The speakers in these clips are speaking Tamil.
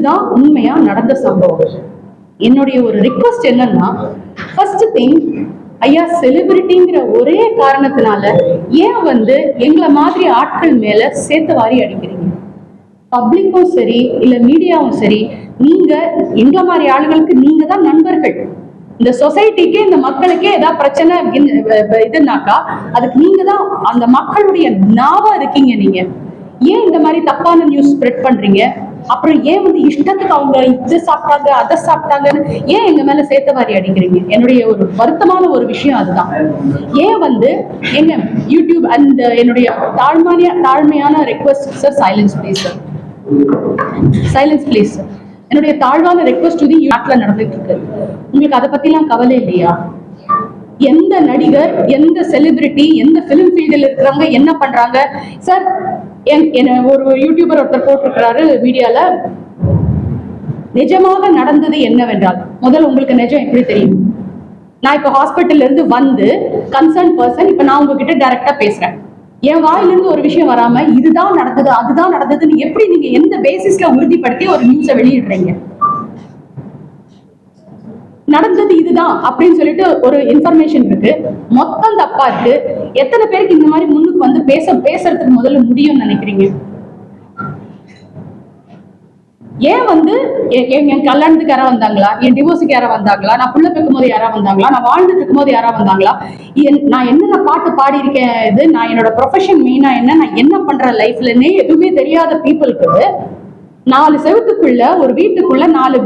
இதுதான் உண்மையா நடந்த சம்பவம். என்னுடைய ஒரு ரிக்வஸ்ட் என்னன்னா ஃபர்ஸ்ட் திங் ஐயா செலிபிரிட்டிங்கிற ஒரே காரணத்தினால ஏன் வந்து எங்களை மாதிரி ஆட்கள் மேல சேத்த வாரி அடிக்கிறீங்க? பப்ளிக்கும் சரி இல்ல மீடியாவும் சரி நீங்க எங்க மாதிரி ஆளுகளுக்கு நீங்க தான் நண்பர்கள். இந்த சொசைட்டிக்கு இந்த மக்களுக்கே ஏதாவது பிரச்சனை இதுனாக்கா அதுக்கு நீங்க தான் அந்த மக்களுடைய நாவா இருக்கீங்க நீங்க. ஏன் இந்த மாதிரி தப்பான நியூஸ் ஸ்ப்ரெட் பண்றீங்க? அப்புறம் ஏன் வந்து இஷ்டத்துக்கு அவங்க இது சாப்பிட்டாங்க அதை சாப்பிட்டாங்கன்னு ஏன் எங்க மேல சேர்த்த வாரி அடிக்கிறீங்க? என்னுடைய ஒரு வருத்தமான ஒரு விஷயம் அதுதான். ஏன் வந்து எங்க யூடியூப் அந்த என்னுடைய தாழ்மையான தாழ்மையான request sir silence please sir silence please என்னுடைய தாழ்வான ரெக்வஸ்ட் வந்து நாட்டில் நடந்துட்டு இருக்கு உங்களுக்கு அதை பத்திலாம் கவலை இல்லையா? எந்த நடிகர் எந்த செலிபிரிட்டி எந்த பிலிம் ஃபீல்டில் இருக்கிறவங்க என்ன பண்றாங்க? சார் என்ன ஒரு யூடியூபர் ஒருத்தர் போட்டிருக்கிறாரு மீடியால நிஜமாக நடந்தது என்னவென்றால்? முதல்ல உங்களுக்கு நிஜம் எப்படி தெரியும்? நான் இப்போ ஹாஸ்பிட்டல்ல இருந்து வந்து கன்சர்ன் பர்சன் இப்போ நான் உங்ககிட்ட டைரக்டா பேசுறேன். என் வாயிலிருந்து ஒரு விஷயம் வராம இதுதான் நடந்தது அதுதான் நடந்ததுன்னு எப்படி நீங்க எந்த பேசிஸ்ல உறுதிப்படுத்தி ஒரு நியூஸை வெளியிடுறீங்க? நடந்தது இதுதான் அப்படின்னு சொல்லிட்டு ஒரு இன்ஃபர்மேஷன் இருக்கு. மொத்தம் தப்பா இருக்கு. எத்தனை பேருக்கு இந்த மாதிரி முன்னுக்கு வந்து பேச பேசுறதுக்கு முதல்ல முடியும்னு நினைக்கிறீங்க? ஏன் வந்து என் கல்யாணத்துக்கு யாரா வந்தாங்களா? என் டிவோர்ஸுக்கு யாரா வந்தாங்களா? நான் புள்ள பெக்கும் போது யாரா வந்தாங்களா? நான் வாழ்ந்துட்டு இருக்கும் போது யாரா வந்தாங்களா? நான் என்னென்ன பாட்டு பாடி இருக்கேன் இது? நான் என்னோட ப்ரொஃபஷன் மெயினா என்ன? நான் என்ன பண்ற லைஃப்லன்னே எதுவுமே தெரியாத பீப்புளுக்கு நாலு செவத்துக்குள்ள ஒரு வீட்டுக்குள்ள நாலு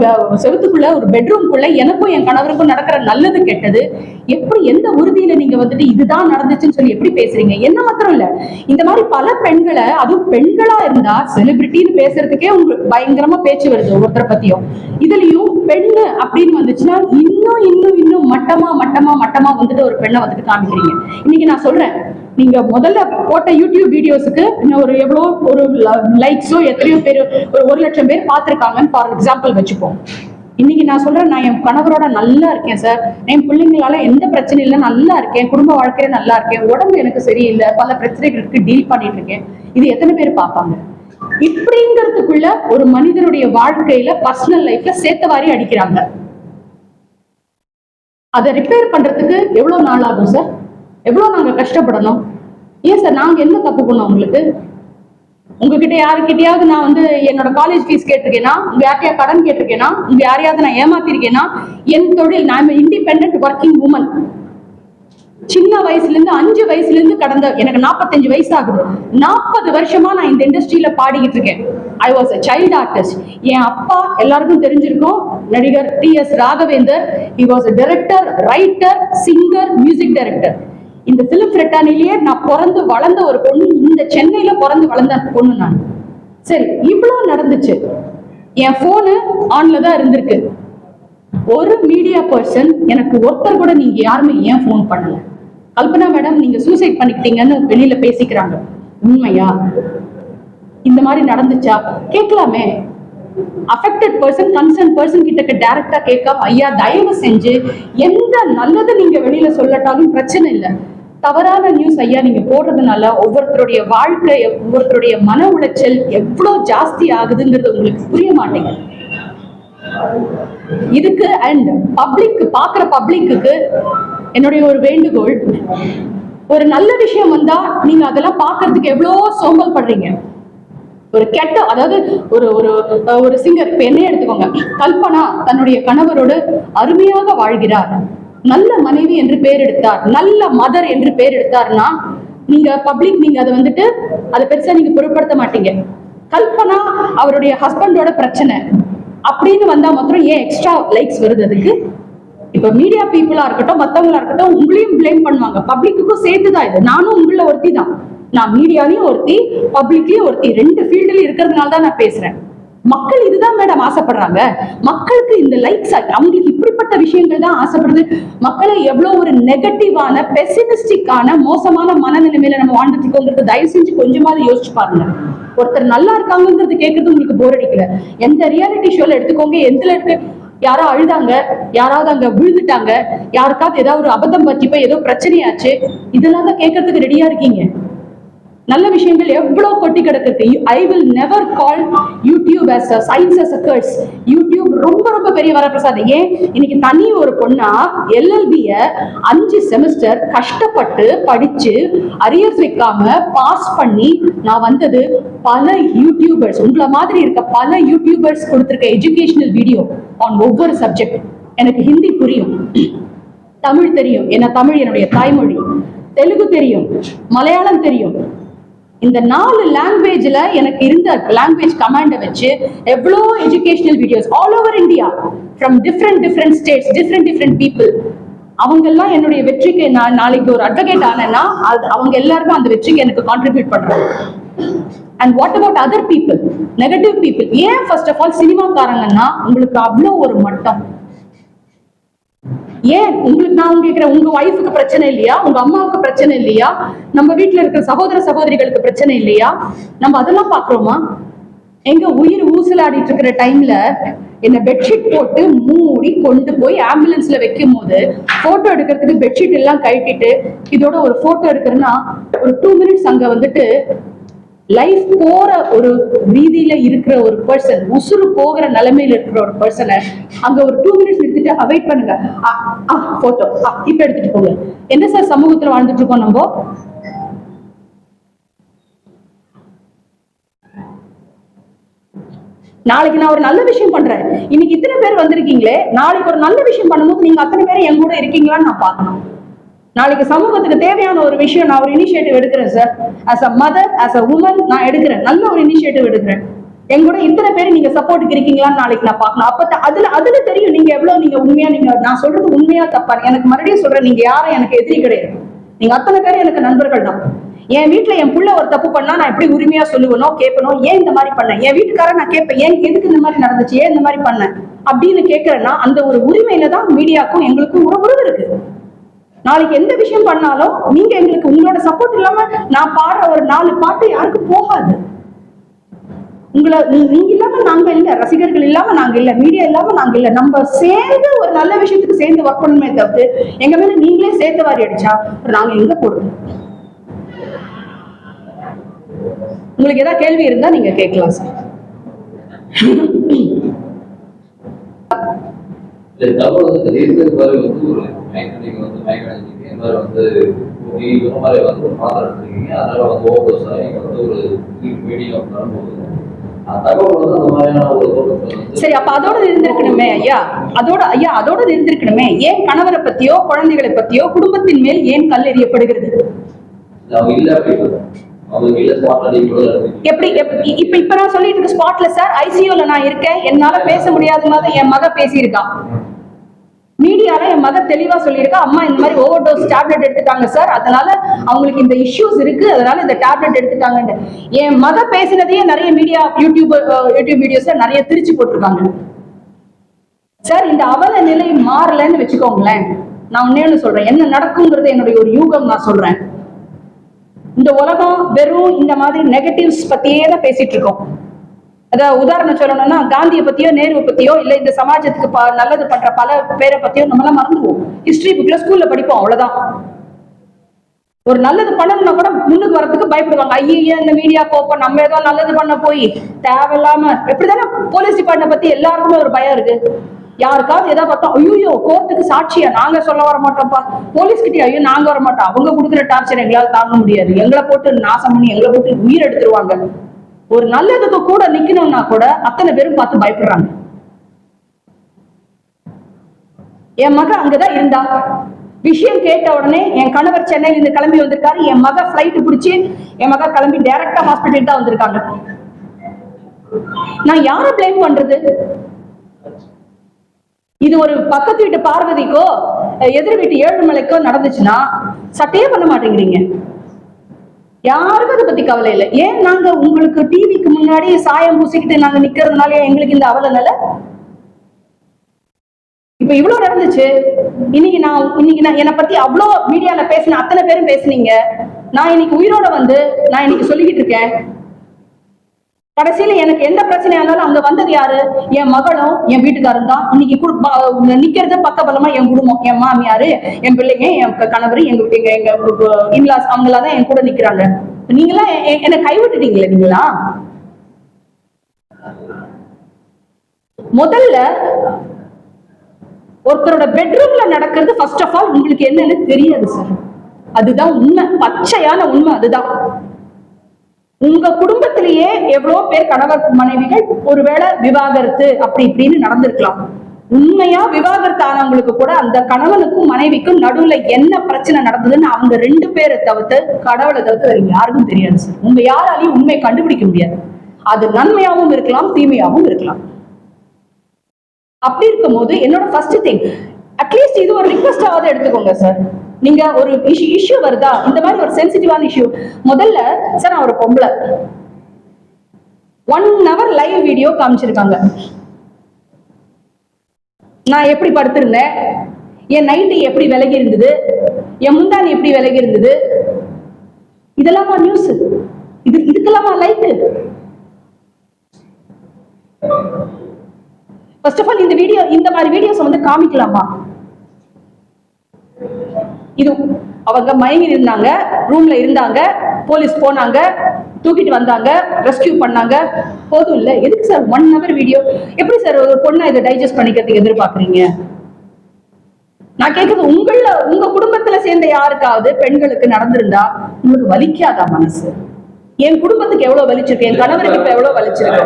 செவத்துக்குள்ள ஒரு பெட்ரூம்குள்ள எனக்கும் என் கணவருக்கும் நடக்கிற நல்லது கெட்டது. எப்படி எந்த உறுதியில நீங்க வந்துட்டு இதுதான் நடந்துச்சுன்னு சொல்லி எப்படி பேசுறீங்க? என்ன மாத்திரம் இல்ல. இந்த மாதிரி பல பெண்களை அதுவும் பெண்களா இருந்தா செலிபிரிட்டின்னு பேசுறதுக்கே உங்களுக்கு பயங்கரமா பேச்சு வருது ஒருத்தரை பத்தியும். இதுலயும் பெண்ணு அப்படின்னு வந்துச்சுன்னா இன்னும் இன்னும் இன்னும் மட்டமா மட்டமா மட்டமா வந்துட்டு ஒரு பெண்ணை வந்துட்டு காமிக்கிறீங்க. இன்னைக்கு நான் சொல்றேன். நீங்க முதல்ல போட்ட யூடியூப் வீடியோஸுக்கு இன்னும் ஒரு எவ்வளோ ஒரு லைக்ஸோ எத்தனையோ பேர் ஒரு ஒரு லட்சம் பேர் பார்த்துருக்காங்கன்னு ஃபார் எக்ஸாம்பிள் வச்சுப்போம். இன்னைக்கு நான் சொல்றேன் நான் என் கணவரோட நல்லா இருக்கேன் சார் என் பிள்ளைங்களால எந்த பிரச்சனையும் இல்லை நல்லா இருக்கேன். குடும்ப வாழ்க்கையில நல்லா இருக்கேன். உடம்பு எனக்கு சரியில்லை. பல பிரச்சனைகளுக்கு டீல் பண்ணிட்டு இருக்கேன். இது எத்தனை பேர் பார்ப்பாங்க? இப்படிங்கிறதுக்குள்ள ஒரு மனிதனுடைய வாழ்க்கையில பர்சனல் லைஃப்ல சேர்த்த வாரி அடிக்கிறாங்க. அதை ரிப்பேர் பண்றதுக்கு எவ்வளவு நாள் ஆகும் சார் எவ்வளோ நாங்கள் கஷ்டப்படணும்? ஏன் சார் நாங்கள் என்ன தப்பு பண்ணோம் உங்களுக்கு? உங்ககிட்ட யாருக்கிட்டையாவது நான் வந்து என்னோட காலேஜ் ஃபீஸ் கேட்டிருக்கேனா? உங்க யார்கிட்டயா கடன் கேட்டிருக்கேனா? உங்க யாரையாவது நான் ஏமாத்திருக்கேனா? என் தொழில் நான் இண்டிபெண்ட் ஒர்க்கிங் உமன் சின்ன வயசுல இருந்து அஞ்சு வயசுல இருந்து கடந்த எனக்கு 45 வயசு ஆகுது நாற்பது வருஷமா நான் இந்த இண்டஸ்ட்ரியில பாடிக்கிட்டு இருக்கேன். I was a child artist என் அப்பா எல்லாருக்கும் தெரிஞ்சிருக்கும். நடிகர் T S Raghavender he was a director writer singer music director இந்த பிலிம் பிரிட்டானிலேயே நான் பிறந்து வளர்ந்த ஒரு பொண்ணு இந்த சென்னையில பிறந்து வளர்ந்த பொண்ணு நான். சரி இவ்வளவு நடந்துச்சு. என் போனு ஆன்ல தான் இருந்திருக்கு. ஒரு மீடியா பர்சன் எனக்கு ஒருத்தர் கூட நீங்க யாருமே ஏன் ஃபோன் பண்ணல? கல்பனா மேடம் நீங்க சூசைட் பண்ணிக்கிட்டீங்கன்னு வெளியில பேசிக்கிறாங்க. உண்மையா? இந்த மாதிரி நடந்துச்சா? கேட்கலாமே. அஃபெக்டட் பர்சன் கன்சர்ன் பர்சன் கிட்ட டைரக்டா கேட்காம ஐயா தயவு செஞ்சு எந்த நல்லது நீங்க வெளியில சொல்லட்டாலும் பிரச்சனை இல்லை. தவறான நியூஸ் ஐயா நீங்க போடுறதுனால ஒவ்வொருத்தருடைய வாழ்க்கை ஒவ்வொருத்தருடைய மன உளைச்சல் எவ்வளவு ஜாஸ்தி ஆகுதுங்கிறது உங்களுக்கு புரிய மாட்டேங்குது. இதுக்கு அண்ட் பப்ளிக் பாக்குற பப்ளிக்கு என்னுடைய ஒரு வேண்டுகோள் ஒரு நல்ல விஷயம் வந்தா நீங்க அதெல்லாம் பாக்குறதுக்கு எவ்வளோ சோம்பல் படுறீங்க. ஒரு கெட்ட அதாவது ஒரு ஒரு ஒரு சிங்கர் இப்ப என்ன எடுத்துக்கோங்க. கல்பனா தன்னுடைய கணவரோடு அருமையாக வாழ்கிறார். நல்ல மனைவி என்று பேர் எடுத்தார். நல்ல மதர் என்று பேர் எடுத்தார்னா நீங்க பப்ளிக் நீங்க அதை வந்துட்டு அதை பெருசா நீங்க பொருட்படுத்த மாட்டீங்க. கல்பனா அவருடைய ஹஸ்பண்டோட பிரச்சனை. அப்படின்னு வந்தா மாத்திரம் ஏன் எக்ஸ்ட்ரா லைக்ஸ் வருது அதுக்கு? இப்ப மீடியா பீப்புளா இருக்கட்டும் மத்தவங்களா இருக்கட்டும் உங்களையும் பிளேம் பண்ணுவாங்க. பப்ளிக்குக்கும் சேர்த்துதான் இது. நானும் உங்கள ஒருத்தி தான் நான் மீடியாலையும் ஒருத்தி பப்ளிக்லயும் ஒருத்தி. ரெண்டு ஃபீல்டுலயும் இருக்கிறதுனால தான் நான் பேசுறேன். மக்கள் இதுதான் மேடம் ஆசைப்படுறாங்க. மக்களுக்கு இந்த லைக்ஸ் அவங்களுக்கு இப்படிப்பட்ட விஷயங்கள் தான் ஆசைப்படுது. மக்களை எவ்வளவு ஒரு நெகட்டிவான பெசிமிஸ்டிக்கான மோசமான மனநிலைமையில நம்ம வாழ்ந்துட்டு இருக்கோங்கிறது தயவு செஞ்சு கொஞ்சமாவது யோசிச்சு பாருங்க. ஒருத்தர் நல்லா இருக்காங்கிறது கேட்கறது உங்களுக்கு போர் அடிக்கல. எந்த ரியாலிட்டி ஷோல எடுத்துக்கோங்க. எதுல இருக்கு யாரோ அழுதாங்க யாராவது அங்க விழுந்துட்டாங்க யாருக்காவது ஏதாவது ஒரு அபத்தம் பற்றி போய் ஏதோ பிரச்சனையாச்சு இதெல்லாம் தான் கேட்கறதுக்கு ரெடியா இருக்கீங்க. நல்ல விஷயங்கள் எவ்வளவு கொட்டி கிடக்குது I will never call YouTube as a science as a curse YouTube ரொம்ப ரொம்ப பெரிய வரப்பிரசாத் ஏன்? இன்னைக்கு தனி ஒரு பொண்ணா எல்எல்பிய அஞ்சு செமஸ்டர் கஷ்டப்பட்டு படிச்சு அரியர்ஸ் வைக்காம பாஸ் பண்ணி நான் வந்தது பல யூடியூபர்ஸ் உங்களை மாதிரி இருக்க பல யூடியூபர்ஸ் கொடுத்திருக்க எஜுகேஷனல் வீடியோ ஆன் ஒவ்வொரு சப்ஜெக்ட் எனக்கு ஹிந்தி புரியும். தமிழ் தெரியும். ஏன்னா தமிழ் என்னுடைய தாய்மொழி. தெலுங்கு தெரியும். மலையாளம் தெரியும். இந்த நாலு லாங்குவேஜ்ல எனக்கு இருந்த லாங்குவேஜ் கமாண்டை வச்சு எவ்வளோ educational videos all over India from different different states different different people அவங்கெல்லாம் என்னுடைய வெற்றிக்கு நான் நாளைக்கு ஒரு அட்வொகேட் ஆனேன்னா அது அவங்க எல்லாருமே அந்த வெற்றிக்கு எனக்கு கான்ட்ரிபியூட் பண்றாங்க. And what about other people negative people ஏன் ஃபர்ஸ்ட் ஆஃப் ஆல் சினிமாக்காரங்கன்னா உங்களுக்கு அவ்வளோ ஒரு மட்டம்? ஏன்? உங்களுக்கு நான் கேட்கிறேன் உங்க ஒய்ஃபுக்கு பிரச்சனை இல்லையா? உங்க அம்மாவுக்கு பிரச்சனை இல்லையா? நம்ம வீட்டுல இருக்கிற சகோதர சகோதரிகளுக்கு பிரச்சனை இல்லையா? நம்ம அதெல்லாம் பாக்குறோமா எங்க உயிர் ஊசலாடிட்டு இருக்கிற டைம்ல என்ன பெட்ஷீட் போட்டு மூடி கொண்டு போய் ஆம்புலன்ஸ்ல வைக்கும் போது போட்டோ எடுக்கிறதுக்கு பெட்ஷீட் எல்லாம் கழட்டிட்டு இதோட ஒரு போட்டோ எடுக்கிறேன்னா ஒரு டூ மினிட்ஸ் அங்க வந்துட்டு லைஃப் போற ஒரு ரீதியில இருக்கிற ஒரு பர்சன் உசுறு போகிற நிலைமையில இருக்கிற ஒரு பர்சனை அங்க ஒரு டூ மினிட்ஸ் எடுத்துட்டு அவாய்ட் பண்ணுங்க. போட்டோ இப்ப எடுத்துட்டு போங்க. என்ன சார் சமூகத்துல வாழ்ந்துட்டு இருக்கோம் நம்ம? நாளைக்கு நான் ஒரு நல்ல விஷயம் பண்றேன். இன்னைக்கு இத்தனை பேர் வந்திருக்கீங்களே நாளைக்கு ஒரு நல்ல விஷயம் பண்ணும்போது நீங்க அத்தனை பேர் என் கூட இருக்கீங்களான்னு நான் பாக்கணும் நாளைக்கு சமூகத்துக்கு தேவையான ஒரு விஷயம் நான் ஒரு இனிஷியேட்டிவ் எடுக்கிறேன் sir as a mother as a woman நான் எடுக்கிறேன். நல்ல ஒரு இனிஷியேட்டிவ் எடுக்கிறேன். என் கூட இத்தனை பேர் நீங்க சப்போர்ட்டுக்கு இருக்கீங்களான்னு நாளைக்கு நான் பார்க்கணும். அப்ப அதுல அதுல தெரியும் நீங்க எவ்வளவு நீங்க உண்மையா நீங்க நான் சொல்றது உண்மையா தப்பா? எனக்கு மறுபடியும் சொல்றேன் நீங்க யாரும் எனக்கு எதிரி கிடையாது. நீங்க அத்தனை பேர் எனக்கு நண்பர்கள் தான். என் வீட்டுல என் புள்ள ஒரு தப்பு பண்ணா நான் எப்படி உரிமையா சொல்லுவனோ கேட்பனோ ஏன் இந்த மாதிரி பண்ணேன்? என் வீட்டுக்காரன் நான் கேட்பேன் ஏன் எதுக்கு இந்த மாதிரி நடந்துச்சு ஏன் இந்த மாதிரி பண்ணேன்? அப்படின்னு கேட்கறேன்னா அந்த ஒரு உரிமையில தான் மீடியாக்கும் எங்களுக்கும் ஒரு உறவு இருக்கு. நாளைக்கு எந்த விஷயம் பண்ணாலும் நீங்க எங்களுக்கு உங்களோட சப்போர்ட் இல்லாம நான் பாடுற ஒரு நாலு பாட்டு யாருக்கும் போகாது. உங்களை நீங்க இல்லாம நாங்க இல்ல ரசிகர்கள் இல்லாம நாங்க இல்ல மீடியா இல்லாம நாங்க இல்ல. நம்ம சேர்ந்து ஒரு நல்ல விஷயத்துக்கு சேர்ந்து ஒர்க் பண்ணணுமே தவிர்த்து எங்க மேல நீங்களே சேர்த்து வாரி அடிச்சா நாங்க எங்க போறது? உங்களுக்கு ஏதாவது கேள்வி இருந்தா நீங்க கேட்கலாம் சார் இந்த வந்து மாதிரி வந்து இந்த மாதிரி வந்து ஒரு மாத்திரை எடுத்துருக்கீங்க. அதனால வந்து ஓவர்டோஸ் ஆகி வந்து ஒரு மீடியா வரும்போது சரி அப்ப அதோட இருந்திருக்கணுமே ஐயா. அதோட ஐயா அதோட இருந்திருக்கணுமே. ஏன் கணவரை பத்தியோ குழந்தைகளை பத்தியோ குடும்பத்தின் மேல் ஏன் கல் எறியப்படுகிறது? எப்படி இப்ப இப்ப நான் சொல்லிட்டு இருக்க ஸ்பாட்ல சார் ஐசியூல நான் இருக்கேன். என்னால பேச முடியாத மாதிரி என் மக பேசியிருக்கா. மீடியால என் மக தெளிவா சொல்லியிருக்கா அம்மா இந்த மாதிரி ஓவர் டோஸ் டேப்லெட் எடுத்துட்டாங்க சார் அதனால அவங்களுக்கு இந்த இஷ்யூஸ் இருக்கு. அதனால இந்த டேப்லெட் எடுத்துட்டாங்கன்னு என் மக பேசினதையே நிறைய மீடியா யூடியூப் யூடியூப் வீடியோஸ்ல நிறைய திருச்சி போட்டிருக்காங்க. சார் இந்த அவல நிலை மாறலன்னு வச்சுக்கோங்களேன். நான் ஒன்னே ஒண்ணு சொல்றேன். என்ன நடக்குங்கிறது என்னுடைய ஒரு யூகம் நான் சொல்றேன். இந்த உலகம் வெறும் இந்த மாதிரி நெகட்டிவ்ஸ் பத்தியே தான் பேசிட்டு இருக்கோம். அதாவது உதாரணம் சொல்லணும்னா காந்தியை பத்தியோ நேரு பத்தியோ இல்ல இந்த சமாஜத்துக்கு ப- நல்லது பண்ற பல பேரை பத்தியோ நம்ம எல்லாம் மறந்துடுவோம் ஹிஸ்டரி புக்ல ஸ்கூல்ல படிப்போம் அவ்வளவுதான். ஒரு நல்லது பண்ணணும்னா கூட முன்னுக்கு வரதுக்கு பயப்படுவாங்க. ஐயோ இந்த மீடியா போப்போம் நம்ம ஏதோ நல்லது பண்ண போய் தேவையில்லாம எப்படிதானே போலீஸ் டிபார்ட்மெண்ட் பத்தி எல்லாருக்குமே ஒரு பயம் இருக்கு. யாருக்காவது ஏதாவது பார்த்தோம் ஐயோ கோர்ட்டுக்கு சாட்சியா நாங்க சொல்ல வர மாட்டோம்ப்பா. போலீஸ் கிட்டே ஐயோ நாங்க வர மாட்டோம் அவங்க கொடுக்குற டார்ச்சர் எங்களால தாங்க முடியாது. எங்களை போட்டு நாசம் பண்ணி எங்களை போட்டு உயிர் எடுத்துருவாங்க. ஒரு நல்லதுக்கு கூட நிக்கணும்னா கூட அத்தனை பேரும் பார்த்து பயப்படுறாங்க. என் மக அங்கதான் இருந்தா. விஷயம் கேட்ட உடனே என் கணவர் சென்னையில இருந்து கிளம்பி வந்திருக்காரு. என் மக ஃபிளைட் பிடிச்சி என் மக கிளம்பி டைரக்டா ஹாஸ்பிட்டல் தான் வந்திருக்காங்க. நான் யார பிளேம் பண்றது? இது ஒரு பக்கத்து வீட்டு பார்வதிக்கோ எதிர் வீட்டு ஏழுமலைக்கோ நடந்துச்சுன்னா சட்டையே பண்ண மாட்டேங்கிறீங்க. யாருக்கும் அதை பத்தி கவலை இல்லை. ஏன் நாங்க உங்களுக்கு டிவிக்கு முன்னாடி சாயம் பூசிக்கிட்டு நாங்க நிக்கிறதுனால எங்களுக்கு இந்த அவல நிலை? இப்ப இவ்வளவு நடந்துச்சு. இன்னைக்கு நான் இன்னைக்கு நான் என்னை பத்தி அவ்வளோ மீடியால பேசின அத்தனை பேரும் பேசுனீங்க. நான் இன்னைக்கு உயிரோட வந்து நான் இன்னைக்கு சொல்லிக்கிட்டு இருக்கேன். கடைசியில எனக்கு எந்த பிரச்சனையா இருந்தாலும் அங்க வந்தது யாரு? என் மகளும் என் வீட்டுக்காரரும் தான். இன்னைக்கு குடு- ப- நிக்கிறது பக்கபலமா என் குடும்பம் என் மாமியாரு என் பிள்ளைங்க என் கணவர் எங்க எங்க எங்க இன்லாஸ் அவங்களா தான் என் கூட நிக்கிறாங்க. நீங்களா என்னை கைவிட்டுட்டீங்களே நீங்களா? முதல்ல ஒருத்தரோட பெட்ரூம்ல நடக்கிறது ஃபர்ஸ்ட் ஆஃப் ஆல் உங்களுக்கு என்னன்னு தெரியாது சார் அதுதான் உண்மை. பச்சையான உண்மை அதுதான். உங்க குடும்பத்திலேயே எவ்வளவு பேர் கணவர் மனைவிகள் ஒருவேளை விவாகரத்து அப்படி இப்படின்னு நடந்திருக்கலாம். உண்மையா விவாகரத்து ஆனவங்களுக்கு கூட அந்த கணவனுக்கும் மனைவிக்கும் நடுவுல என்ன பிரச்சனை நடந்ததுன்னு அவங்க ரெண்டு பேரை தவிர்த்து கடவுளை தவிர்த்து வேற யாருக்கும் தெரியாது சார் உங்க யாராலையும் உண்மை கண்டுபிடிக்க முடியாது. அது நன்மையாகவும் இருக்கலாம் தீமையாகவும் இருக்கலாம். அப்படி இருக்கும்போது என்னோட ஃபர்ஸ்ட் திங் அட்லீஸ்ட் இது ஒரு ரிக்வஸ்ட் எடுத்துக்கோங்க சார் நீங்க ஒரு இஷ்யூ இஷ்யூ வருதா? இந்த மாதிரி ஒரு சென்சிட்டிவான இஷ்யூ முதல்ல சார் நான் ஒரு பொம்பளை. ஒன் ஹவர் லைவ் வீடியோ காமிச்சிருக்காங்க. நான் எப்படி படுத்திருந்தேன்? என் நைட்டு எப்படி விலகி இருந்தது? என் முந்தானி எப்படி விலகி இருந்தது? இதெல்லாமா நியூஸ் இது இதுக்கெல்லாமா லைக் ஃபர்ஸ்ட் ஆஃப் ஆல் இந்த வீடியோ இந்த மாதிரி வீடியோஸ் வந்து காமிக்கலாமா? இது அவங்க மயங்கி இருந்தாங்க ரூம்ல இருந்தாங்க போலீஸ் போனாங்க தூக்கிட்டு வந்தாங்க ரெஸ்கியூ பண்ணாங்க. போதும் இல்ல. எதுக்கு சார் ஒன் ஹவர் வீடியோ எப்படி சார் ஒரு பொண்ணை இதை டைஜஸ்ட் பண்ணிக்கிறதுக்கு எதிர்பார்க்குறீங்க? நான் கேட்குறது உங்கள உங்க குடும்பத்துல சேர்ந்த யாருக்காவது பெண்களுக்கு நடந்திருந்தா உங்களுக்கு வலிக்காதா மனசு? என் குடும்பத்துக்கு எவ்வளவு வலிச்சிருக்கு? என் கணவருக்கு இப்ப எவ்வளவு வலிச்சிருக்கு?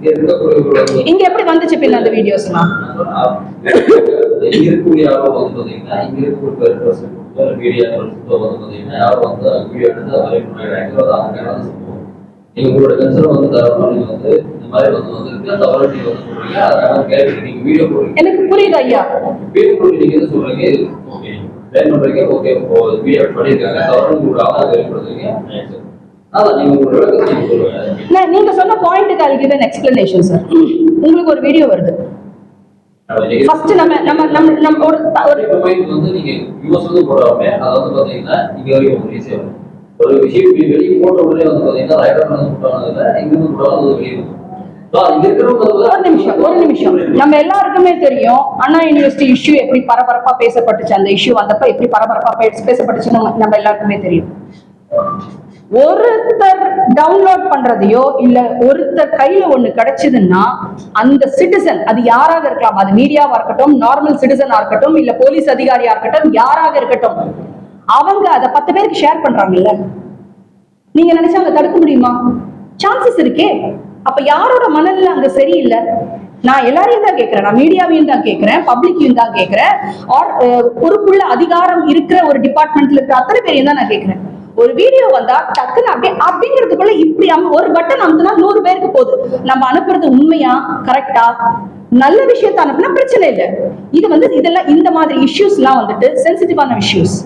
இந்த வீடியோ எடுத்திருக்காங்க இங்க எப்படி வந்துச்சு பின்ன அந்த வீடியோஸ்லாம் இங்க இருக்கக்கூடிய யாரோ வந்து பாத்தீங்கன்னா இங்க இருக்கக்கூடிய பர்சன் மீடியா வந்து பாத்தீங்கன்னா யாரோ வந்து வீடியோ எடுத்து அதை வரைக்கும் பண்ணிடுறாங்க அது அவங்க வந்து சம்பவம் நீங்க உங்களோட கன்சர்ன் வந்து தரணும் நீங்க வந்து இந்த மாதிரி வந்து வந்து தவறு நீங்க வந்து சொல்றீங்க அதனால கேள்வி நீங்க வீடியோ போடுறீங்க எனக்கு புரியுது ஐயா. வீடியோ போட்டு நீங்க என்ன சொல்றீங்க ஓகே ட்ரைன் பண்றீங்க ஓகே வீடியோ பண்ணிருக்காங்க தவறு கூட அதை வெளிப்படுத்துறீங்க நீங்க சொன்ன பாயிண்ட்டுக்கு அதுக்கு கிவ் எக்ஸ்பிளனேஷன் சார் உங்களுக்கு ஒரு வீடியோ வருது. ஃபர்ஸ்ட் நம்ம நம்ம நம்ம நம்ம ஒரு ஒரு இப்போ போய் வந்து நீங்க யூஎஸ் வந்து போடாம அதை வந்து பாத்தீங்கன்னா இங்க வரைக்கும் ஈஸியா வரும். ஒரு விஷயம் வெளியே போட்ட உடனே வந்து பாத்தீங்கன்னா ரைடர் வந்து போட்டாங்க இங்க இருந்து போட்டாலும் அது வெளியே வரும். ஒரு நிமிஷம் ஒரு நிமிஷம். நம்ம எல்லாருக்குமே தெரியும் அண்ணா யூனிவர்சிட்டி இஷ்யூ எப்படி பரபரப்பா பேசப்பட்டுச்சு அந்த இஷ்யூ வந்தப்ப எப்படி பரபரப்பா பேச- பேசப்பட்டுச்சுன்னு நம்ம எல்லாருக்குமே தெரியும். ஒருத்தர் டவுன்லோட் பண்றதையோ இல்ல ஒருத்தர் கையில ஒண்ணு கிடைச்சதுன்னா அந்த சிட்டிசன் அது யாராக இருக்கலாம்? அது மீடியாவா இருக்கட்டும் நார்மல் சிட்டிசனா இருக்கட்டும் இல்ல போலீஸ் அதிகாரியா இருக்கட்டும் யாராக இருக்கட்டும். அவங்க அதை பத்து பேருக்கு ஷேர் பண்றாங்கல்ல. நீங்க நினைச்சா அங்க தடுக்க முடியுமா? சான்சஸ் இருக்கே. அப்ப யாரோட மனநிலை அங்க சரியில்லை? நான் எல்லாரையும் தான் கேட்கிறேன். நான் மீடியாவையும் தான் கேட்கிறேன். பப்ளிக்கையும் தான் கேட்கிறேன். ஆர் பொறுப்புள்ள அதிகாரம் இருக்கிற ஒரு டிபார்ட்மெண்ட்ல இருக்கிற அத்தனை பேரையும் தான் நான் கேட்கிறேன். ஒரு வீடியோ வந்தா டக்குன்னு அப்படியே அப்படிங்கிறதுக்குள்ள இப்படி ஒரு பட்டன் அமுத்துனா நூறு பேருக்கு போகுது நம்ம அனுப்புறது உண்மையா? கரெக்டா நல்ல விஷயத்த அனுப்புனா பிரச்சனை இல்லை. இது வந்து இதெல்லாம் இந்த மாதிரி இஷ்யூஸ் எல்லாம் வந்துட்டு சென்சிட்டிவான இஷ்யூஸ்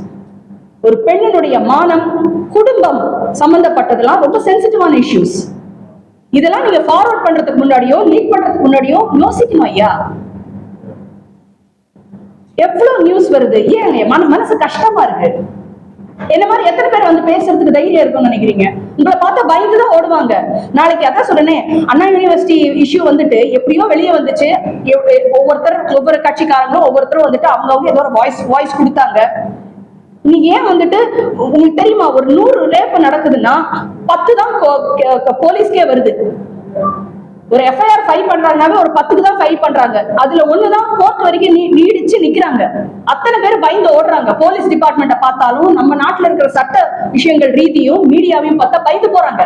ஒரு பெண்ணினுடைய மானம் குடும்பம் சம்பந்தப்பட்டதெல்லாம் ரொம்ப சென்சிட்டிவான இஷ்யூஸ் இதெல்லாம் நீங்க ஃபார்வர்ட் பண்றதுக்கு முன்னாடியோ லீக் பண்றதுக்கு முன்னாடியோ யோசிக்கணும் ஐயா. எவ்வளவு நியூஸ் வருது? ஏன் மன மனசு கஷ்டமா இருக்கு. என்ன மாதிரி எத்தனை பேர் வந்து பேசுறதுக்கு தைரியம் இருக்கும்னு நினைக்கிறீங்க? உங்களை பார்த்தா பயந்து தான் ஓடுவாங்க. நாளைக்கு அதான் சொல்றேனே அண்ணா யூனிவர்சிட்டி இஷ்யூ வந்துட்டு எப்படியோ வெளியே வந்துச்சு. எ- ஒவ்வொருத்தர் ஒவ்வொரு கட்சிக்காரங்களும் ஒவ்வொருத்தரும் வந்துட்டு அவங்கவுங்க ஏதோ ஒரு வாய்ஸ் வாய்ஸ் கொடுத்தாங்க. நீ ஏன் வந்துட்டு உங்களுக்கு தெரியுமா ஒரு நூறு லேப்பு நடக்குதுன்னா பத்து தான் போலீஸ்க்கே வருது. ஒரு எஃப்ஐஆர் ஃபைல் பண்றாங்கனாவே ஒரு பத்துக்கு தான் ஃபைல் பண்றாங்க. அதுல ஒண்ணுதான் கோர்ட் வரைக்கும் நீ நீடிச்சு நிக்கிறாங்க. அத்தனை பேர் பயந்து ஓடுறாங்க. போலீஸ் டிபார்ட்மெண்ட்டை பார்த்தாலும் நம்ம நாட்டுல இருக்கிற சட்ட விஷயங்கள் ரீதியும் மீடியாவையும் பார்த்தா பயந்து போறாங்க.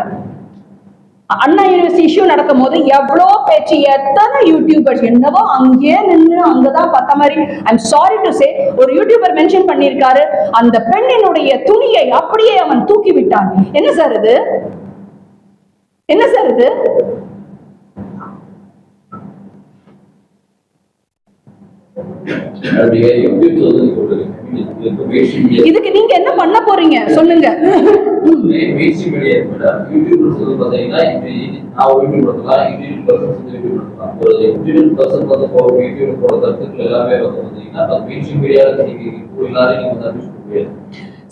அண்ணா யூனிவர்சிட்டி இஷ்யூ நடக்கும் போது எவ்வளோ பேச்சு எத்தனை யூடியூபர்ஸ் என்னவோ அங்கேயே நின்று அங்கதான் பார்த்த மாதிரி. ஐம் சாரி டு சே ஒரு யூடியூபர் மென்ஷன் பண்ணியிருக்காரு. அந்த பெண்ணினுடைய துணியை அப்படியே அவன் தூக்கி விட்டான். என்ன சார் இது? என்ன சார் இது? இதுக்கு நீங்க என்ன பண்ண போறீங்க? சொல்லுங்க.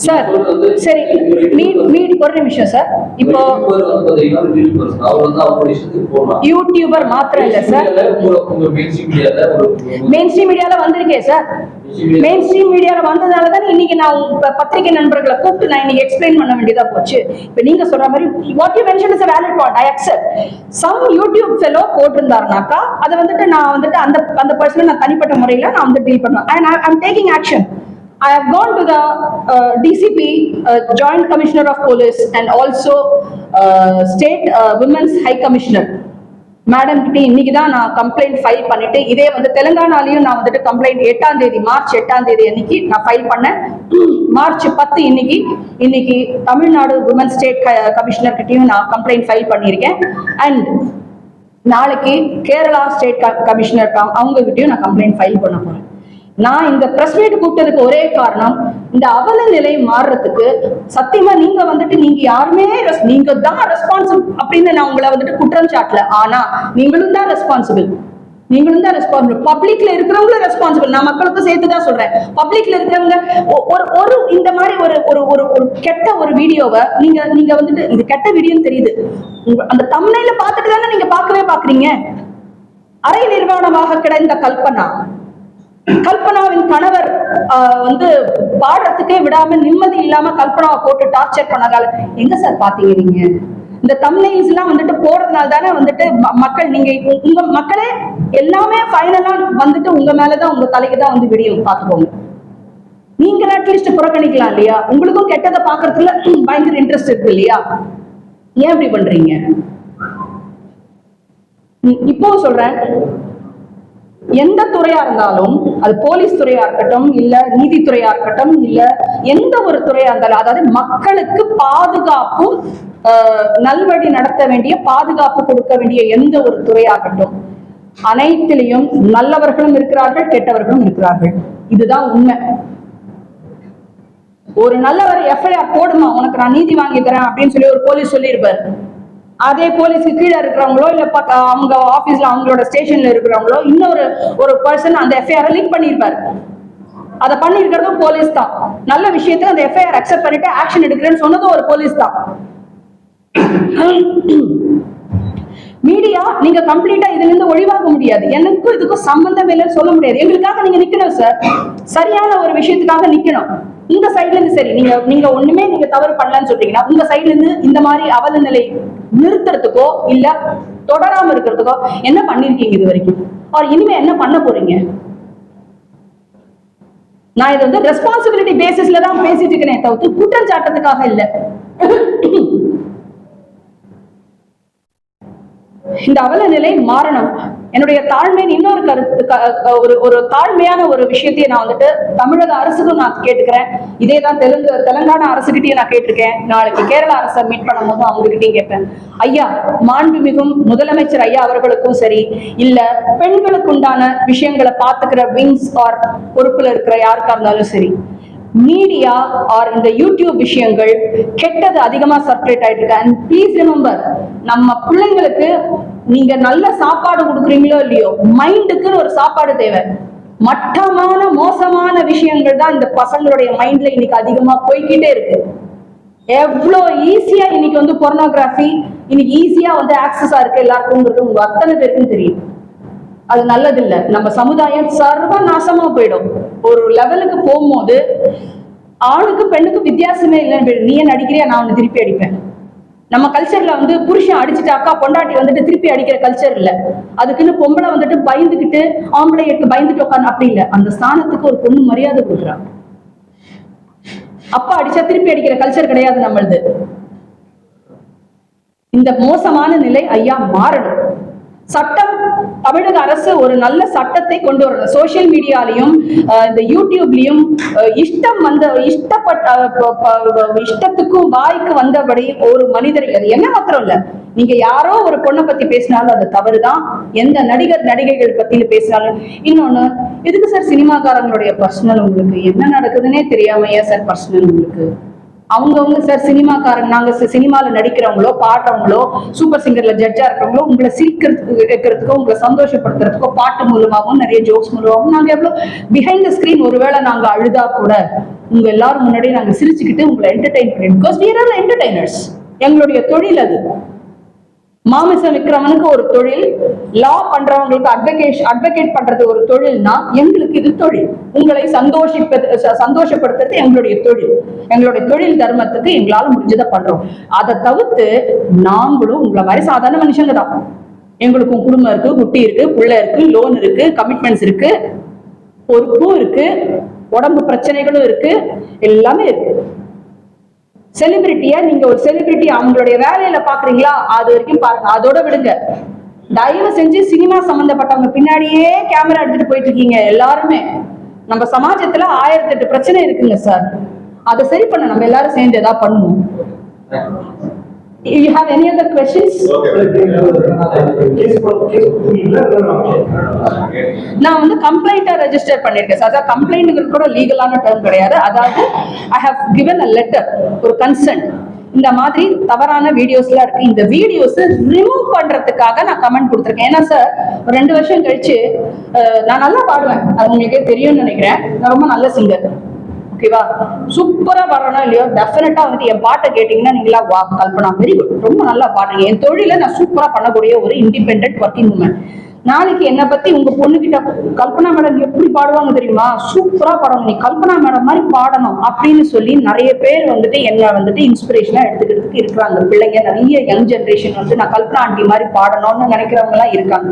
சார் சரி மீடி ஒரு நிமிஷம் சார். இப்போ யூடியூபர் மாத்திரம் இல்ல சார். மெயின் ஸ்ட்ரீம் மீடியால வந்திருக்கேன் சார். மெயின் ஸ்ட்ரீம் மீடியால வந்ததால தான் இன்னைக்கு நான் பத்திரிகை நண்பர்களை கூப்பிட்டு நான் இன்னைக்கு எக்ஸ்பிளைன் பண்ண வேண்டியதா போச்சு. இப்ப நீங்க சொல்ற மாதிரி what you mention is valid point I accept some YouTube fellow போட்டிருந்தாருனாக்கா அதை வந்துட்டு நான் வந்துட்டு அந்த அந்த பர்சனை நான் தனிப்பட்ட முறையில நான் வந்து டீல் பண்ணுவேன். And I am taking action I have gone to the uh, DCP, uh, Joint Commissioner of Police, and also uh, State uh, Women's High Commissioner. Madam கிட்ட இன்னைக்கு தான் நான் கம்ப்ளைண்ட் ஃபைல் பண்ணிட்டு இதே வந்து தெலுங்கானாலையும் நான் வந்துட்டு கம்ப்ளைண்ட் எட்டாம் தேதி மார்ச் எட்டாம் தேதி அன்னைக்கு நான் ஃபைல் பண்ணேன். மார்ச் பத்து இன்னைக்கு இன்னைக்கு தமிழ்நாடு உமன் ஸ்டேட் கமிஷனர் கிட்டையும் நான் கம்ப்ளைண்ட் ஃபைல் பண்ணியிருக்கேன். அண்ட் நாளைக்கு கேரளா ஸ்டேட் கமிஷனர் அவங்க கிட்டையும் நான் கம்ப்ளைண்ட் ஃபைல் பண்ண போறேன். நான் இந்த பிரஸ் மீட் கூப்பிட்டதுக்கு ஒரே காரணம் இந்த அவல நிலை மாறுறதுக்கு சத்தியமா நீங்க வந்துட்டு நீங்க யாருமே நீங்க தான் ரெஸ்பான்சிபிள் அப்படின்னு நான் உங்களை வந்துட்டு குற்றம் சாட்டல. ஆனா நீங்களும் தான் ரெஸ்பான்சிபிள் நீங்களும் தான் ரெஸ்பான்சிபிள் பப்ளிக்ல இருக்கிறவங்களும் ரெஸ்பான்சிபிள் நான் மக்களுக்கு சேர்த்து தான் சொல்றேன். பப்ளிக்ல இருக்கிறவங்க ஒ- ஒரு ஒரு இந்த மாதிரி ஒரு ஒரு ஒரு ஒரு கெட்ட ஒரு வீடியோவை நீங்க நீங்க வந்துட்டு இது கெட்ட வீடியோன்னு தெரியுது. அந்த தம்னையில பார்த்துட்டு தானே நீங்க பார்க்கவே பாக்குறீங்க அரை நிர்வாணமாக கிடந்த கல்பனா கல்பனாவின் கணவர் வந்து பாடுறதுக்கே விடாம நிம்மதி இல்லாம கல்பனாவை போட்டு டார்ச்சர் பண்ணதால எங்க சார் பாத்தீங்க நீங்க? இந்த தம்னைல்ஸ் எல்லாம் வந்துட்டு போறதுனால தானே வந்துட்டு ம- மக்கள் நீங்க உங்க மக்களே எல்லாமே ஃபைனலா வந்துட்டு உங்க மேலதான் உங்க தலைக்கு தான் வந்து விடியும் பாத்துக்கோங்க நீங்க அட்லீஸ்ட் புறக்கணிக்கலாம் இல்லையா? உங்களுக்கும் கெட்டதை பாக்குறதுல பயங்கர இன்ட்ரெஸ்ட் இருக்கு இல்லையா? ஏன் இப்படி பண்றீங்க? இப்போ சொல்றேன். எந்த துறையா இருந்தாலும் அது போலீஸ் துறையா இருக்கட்டும் இல்ல நீதித்துறையா இருக்கட்டும் இல்ல எந்த ஒரு துறையா இருந்தாலும் அதாவது மக்களுக்கு பாதுகாப்பு நல்வழி நடத்த வேண்டிய பாதுகாப்பு கொடுக்க வேண்டிய எந்த ஒரு துறையாகட்டும் அனைத்திலையும் நல்லவர்களும் இருக்கிறார்கள் கெட்டவர்களும் இருக்கிறார்கள். இதுதான் உண்மை. ஒரு நல்லவர் எஃப்ஐஆர் போடுமா? உனக்கு நான் நீதி வாங்கி தரேன் அப்படின்னு சொல்லி ஒரு போலீஸ் சொல்லியிருப்பாரு. அதே போலீஸ்க்கு கீழே இருக்கிறவங்களோ இல்ல அவங்க ஆபீஸ்ல அவங்களோட ஸ்டேஷன்ல இருக்கிறவங்களோ இன்னொரு ஒரு பர்சன் அந்த எஃப்ஐஆர் லிங்க் பண்ணியிருப்பாரு அதை பண்ணியிருக்கிறதும் போலீஸ் தான். நல்ல விஷயத்துல அந்த எஃப்ஐஆர் அக்செப்ட் பண்ணிட்டு ஆக்ஷன் எடுக்கிறேன்னு சொன்னதும் ஒரு போலீஸ் தான். மீடியா நீங்க கம்ப்ளீட்டா இதுல இருந்து ஒழிவாக முடியாது. எனக்கும் இதுக்கும் சம்பந்தம் இல்லைன்னு சொல்ல முடியாது. எங்களுக்காக நீங்க நிக்கணும் சார் சரியான ஒரு விஷயத்துக்காக நிக்கணும். உங்க சைடுல இருந்து சரி நீங்க நீங்க ஒண்ணுமே நீங்க தவறு பண்ணலன்னு சொல்றீங்கன்னா உங்க சைடுல இருந்து இந்த மாதிரி அவல நிலை நிறுத்துறதுக்கோ இல்ல தொடராம இருக்கிறதுக்கோ என்ன பண்ணிருக்கீங்க இது வரைக்கும்? அவர் இனிமே என்ன பண்ண போறீங்க? நான் இது வந்து ரெஸ்பான்சிபிலிட்டி பேசிஸ்ல தான் பேசிட்டு இருக்கிறேன் தவிர்த்து குற்றம் சாட்டத்துக்காக இல்ல. இந்த அவல நிலை மாறணும். என்னுடைய தாழ்மையின் இன்னொரு கருத்து ஒரு ஒரு தாழ்மையான ஒரு விஷயத்தையும் நான் வந்துட்டு தமிழக அரசுக்கும் நான் கேட்டுக்கிறேன். இதே தான் தெலுங்கு தெலுங்கானா அரசுகிட்டையும் நான் கேட்டிருக்கேன். நாளைக்கு கேரள அரசை மீட் பண்ணும்போது அவங்க கிட்டயும் கேட்பேன். ஐயா மாண்புமிகும் முதலமைச்சர் ஐயா அவர்களுக்கும் சரி இல்ல பெண்களுக்கு உண்டான விஷயங்களை பாத்துக்கிற விங்ஸ் ஆர் பொறுப்புல இருக்கிற யாருக்கா இருந்தாலும் சரி மீடியா ஆர் இந்த யூடியூப் விஷயங்கள் கெட்டது அதிகமா சர்க்குலேட் ஆயிட்டு இருக்கு. அண்ட் ப்ளீஸ் ரிமெம்பர் நம்ம பிள்ளைங்களுக்கு நீங்க நல்ல சாப்பாடு கொடுக்குறீங்களோ இல்லையோ மைண்டுக்குன்னு ஒரு சாப்பாடு தேவை. மட்டமான மோசமான விஷயங்கள் தான் இந்த பசங்களுடைய மைண்ட்ல இன்னைக்கு அதிகமா போய்க்கிட்டே இருக்கு. எவ்வளோ ஈஸியா இன்னைக்கு வந்து பொர்னோகிராஃபி இன்னைக்கு ஈஸியா வந்து ஆக்சஸா இருக்கு எல்லாருக்கும் உங்க அத்தனை பேருக்கும் தெரியும். அது நல்லது இல்ல நம்ம சமுதாயம் சர்வ நாசமா போயிடும். ஒரு லெவலுக்கு போகும்போது ஆணுக்கும் பெண்ணுக்கும் வித்தியாசமே இல்லைன்னு நீ என்ன அடிக்கிறியா நான் உன்னை திருப்பி அடிப்பேன். நம்ம கல்ச்சர்ல வந்து புருஷன் அடிச்சுட்டாக்கா பொண்டாட்டி வந்துட்டு திருப்பி அடிக்கிற கல்ச்சர் இல்ல. அதுக்குன்னு பொம்பளை வந்துட்டு பயந்துகிட்டு ஆம்பளைக்கு பயந்துட்டு உட்காந்து அப்படி இல்லை. அந்த ஸ்தானத்துக்கு ஒரு பொண்ணு மரியாதை கொடுக்குறான் அப்பா அடிச்சா திருப்பி அடிக்கிற கல்ச்சர் கிடையாது நம்மளது. இந்த மோசமான நிலை ஐயா மாறணும். சட்டம் தமிழக அரசு ஒரு நல்ல சட்டத்தை கொண்டு வரணும் சோசியல் மீடியாலையும் இந்த யூடியூப்லயும் இஷ்டம் வந்த இஷ்டப்பட்ட இஷ்டத்துக்கும் வாய்க்கு வந்தபடி ஒரு மனிதரை அது என்ன மாத்திரம் இல்ல நீங்க யாரோ ஒரு பொண்ணை பத்தி பேசினாலும் அது தவறுதான். எந்த நடிகர் நடிகைகள் பத்தி பேசினாலும் இன்னொன்னு எதுக்கு சார் சினிமாக்காரங்களுடைய பர்சனல் உங்களுக்கு? என்ன நடக்குதுன்னே தெரியாம ஏன் சார் பர்சனல் உங்களுக்கு? அவங்கவுங்க சார் சினிமாக்காரங்க நாங்க சி- சினிமால நடிக்கிறவங்களோ பாடுறவங்களோ சூப்பர் சிங்கர்ல ஜட்ஜா இருக்கிறவங்களோ உங்களை சிரிக்கிறதுக்கு வைக்கிறதுக்கோ உங்களை சந்தோஷப்படுத்துறதுக்கோ பாட்டு மூலமாகவும் நிறைய ஜோக்ஸ் மூலமாகவும் நாங்க எவ்வளவு பிஹைண்ட் த ஸ்கிரீன் ஒருவேளை நாங்க அழுதா கூட உங்க எல்லாரும் முன்னாடி நாங்க சிரிச்சுக்கிட்டு உங்களை என்டர்டைன் பண்ணிடுவோம். பிகாஸ் we are என்டர்டைனர்ஸ் எங்களுடைய தொழில் அது. மாமிசம் விற்கிறவனுக்கு ஒரு தொழில் லா பண்றவங்களுக்கு அட்வகேட் அட்வொகேட் பண்றது ஒரு தொழில்னா எங்களுக்கு இது தொழில். உங்களை சந்தோஷிப்பது ச- சந்தோஷப்படுத்துறது எங்களுடைய தொழில். எங்களுடைய தொழில் தர்மத்துக்கு எங்களால் முடிஞ்சதை பண்றோம். அதை தவிர்த்து நாங்களும் உங்களை மாதிரி சாதாரண மனுஷங்க தான். எங்களுக்கும் குடும்பம் இருக்கு குட்டி இருக்கு பிள்ளை இருக்கு லோன் இருக்கு கமிட்மெண்ட்ஸ் இருக்கு பொறுப்பும் இருக்கு உடம்பு பிரச்சனைகளும் இருக்கு எல்லாமே இருக்கு. செலிபிரிட்டிய நீங்க ஒரு செலிபிரிட்டி அவங்களுடைய வேலையில பாக்குறீங்களா? அது வரைக்கும் பாருங்க. அதோட விடுங்க. தயவு செஞ்சு சினிமா சம்பந்தப்பட்டவங்க பின்னாடியே கேமரா எடுத்துட்டு போயிட்டு இருக்கீங்க எல்லாருமே. நம்ம சமாஜத்துல ஆயிரத்தி எட்டு பிரச்சனை இருக்குங்க சார் அதை சரி பண்ண நம்ம எல்லாரும் சேர்ந்து ஏதாவது பண்ணுவோம். You have any other questions நான் வந்து கம்ப்ளைண்ட்டை ரெஜிஸ்டர் பண்ணிருக்கேன் சார் அதான் கம்ப்ளைண்ட்டுங்கிறது கூட லீகலான டேர்ம் கிடையாது. அதாவது I have given a letter ஒரு கன்சென்ட் இந்த மாதிரி தவறான வீடியோஸ்லாம் இருக்கு. இந்த வீடியோஸ் ரிமூவ் பண்றதுக்காக நான் கமெண்ட் கொடுத்துருக்கேன். ஏன்னா சார் ரெண்டு வருஷம் கழிச்சு நான் நல்லா பாடுவேன். அது உங்களுக்கே தெரியும்னு நினைக்கிறேன். நான் ரொம்ப நல்ல சிங்கர் ஓகேவா சூப்பரா வரணும் இல்லையோ? டெஃபினட்டா வந்து என் பாட்டை கேட்டீங்கன்னா நீங்களா வா கல்பனா வெரி குட் ரொம்ப நல்லா பாடுறீங்க என் தொழில நான் சூப்பரா பண்ணக்கூடிய ஒரு இண்டிபெண்டன்ட் ஒர்க்கிங் உமன் நாளைக்கு என்னை பத்தி உங்க பொண்ணுகிட்ட கல்பனா மேடம் எப்படி பாடுவாங்க தெரியுமா? சூப்பரா பாடணும். நீ கல்பனா மேடம் மாதிரி பாடணும். அப்படின்னு சொல்லி நிறைய பேர் வந்துட்டு என்ன வந்துட்டு இன்ஸ்பிரேஷனா எடுத்துக்கிறதுக்கு இருக்கிறாங்க. பிள்ளைங்க நிறைய யங் ஜென்ரேஷன் வந்து நான் கல்பனா ஆண்டி மாதிரி பாடணும்னு நினைக்கிறவங்க எல்லாம் இருக்காங்க.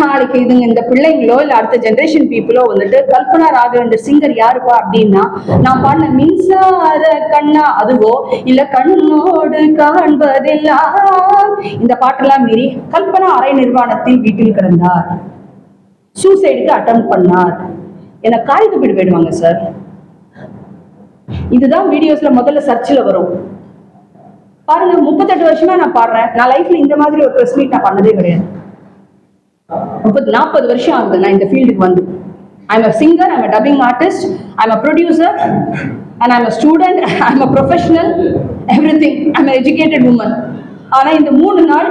நாளைக்கு இதுங்க இந்த பிள்ளைங்களோ இல்ல அடுத்த ஜென்ரேஷன் பீப்புளோ வந்துட்டு கல்பனா ராகவேந்தர் சிங்கர் யாருப்பா அப்படின்னா நான் பாடின மின்சார கண்ணா அதுவோ இல்ல கண்ணோடு காண்பதெல்லாம் இந்த பாட்டெல்லாம் மீறி கல்பனா அரை நிர்வாணத்தில் வீட்டில் கிடந்தார். சூசைடுக்கு அட்டம் பண்ணார். என காகித பீடு போயிடுவாங்க சார் இதுதான் வீடியோஸ்ல முதல்ல சர்ச்சில் வரும். பாருங்க முப்பத்தெட்டு வருஷமா நான் பாடுறேன். நான் லைஃப்ல இந்த மாதிரி ஒரு ப்ரெஸ் மீட் நான் பண்ணதே கிடையாது. முப்பது நாற்பது வருஷம் ஆகுது நான் இந்த ஃபீல்டுக்கு வந்து. I'm a singer I'm a dubbing artist I'm a producer and I'm a student I'm a professional everything I'm educated woman ஆனால் இந்த மூணு நாள்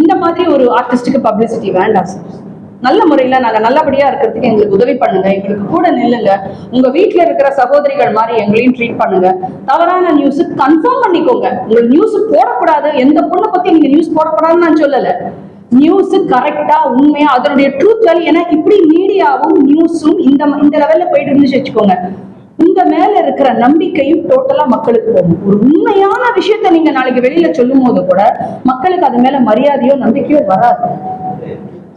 இந்த மாதிரி ஒரு ஆர்டிஸ்டுக்கு பப்ளிசிட்டி வேண்டாம் சார் நல்ல முறையில் நாங்கள் நல்லபடியாக இருக்கிறதுக்கு எங்களுக்கு உதவி பண்ணுங்க. எங்களுக்கு கூட நில்லுங்க. உங்கள் வீட்டில் இருக்கிற சகோதரிகள் மாதிரி எங்களையும் ட்ரீட் பண்ணுங்க. தவறான நியூஸு கன்ஃபார்ம் பண்ணிக்கோங்க. உங்களுக்கு நியூஸ் போடக்கூடாது. எந்த பொண்ணை பற்றி நீங்கள் நியூஸ் போடக்கூடாதுன்னு நான் சொல்லலை. நியூஸ் கரெக்டா உண்மையா அதனுடைய ட்ரூத் வேல்யூ ஏன்னா இப்படி மீடியாவும் நியூஸும் இந்த இந்த லெவல்ல போயிட்டு இருந்துச்சு வச்சுக்கோங்க. உங்க மேல இருக்கிற நம்பிக்கையும் டோட்டலா மக்களுக்கு போகும். ஒரு உண்மையான விஷயத்த நீங்க நாளைக்கு வெளியில சொல்லும் போது கூட மக்களுக்கு அது மேல மரியாதையோ நம்பிக்கையோ வராது.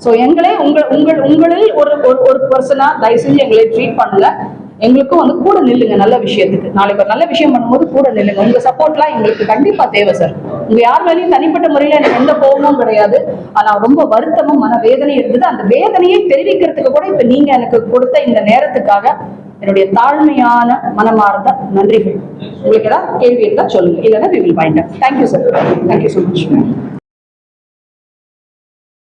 சோ எங்களே உங்கள் உங்கள் உங்களில் ஒரு ஒரு ஒரு பர்சனா தயவு செஞ்சு எங்களை ட்ரீட் பண்ணல எங்களுக்கும் வந்து கூட நில்லுங்க நல்ல விஷயத்துக்கு. நாளைக்கு ஒரு நல்ல விஷயம் பண்ணும்போது கூட நில்லுங்க. உங்க சப்போர்ட்லாம் எங்களுக்கு கண்டிப்பா தேவை சார் உங்க யார் மேலேயும் தனிப்பட்ட முறையில எனக்கு எந்த கோபமும் கிடையாது. ஆனா ரொம்ப வருத்தமும் மன வேதனையும் இருந்தது. அந்த வேதனையை தெரிவிக்கிறதுக்கு கூட இப்ப நீங்க எனக்கு கொடுத்த இந்த நேரத்துக்காக என்னுடைய தாழ்மையான மனமார்ந்த நன்றிகள். உங்களுக்கு ஏதாவது கேள்வி இருந்தா சொல்லுங்க. இல்லைன்னா we will find thank you sir thank you so much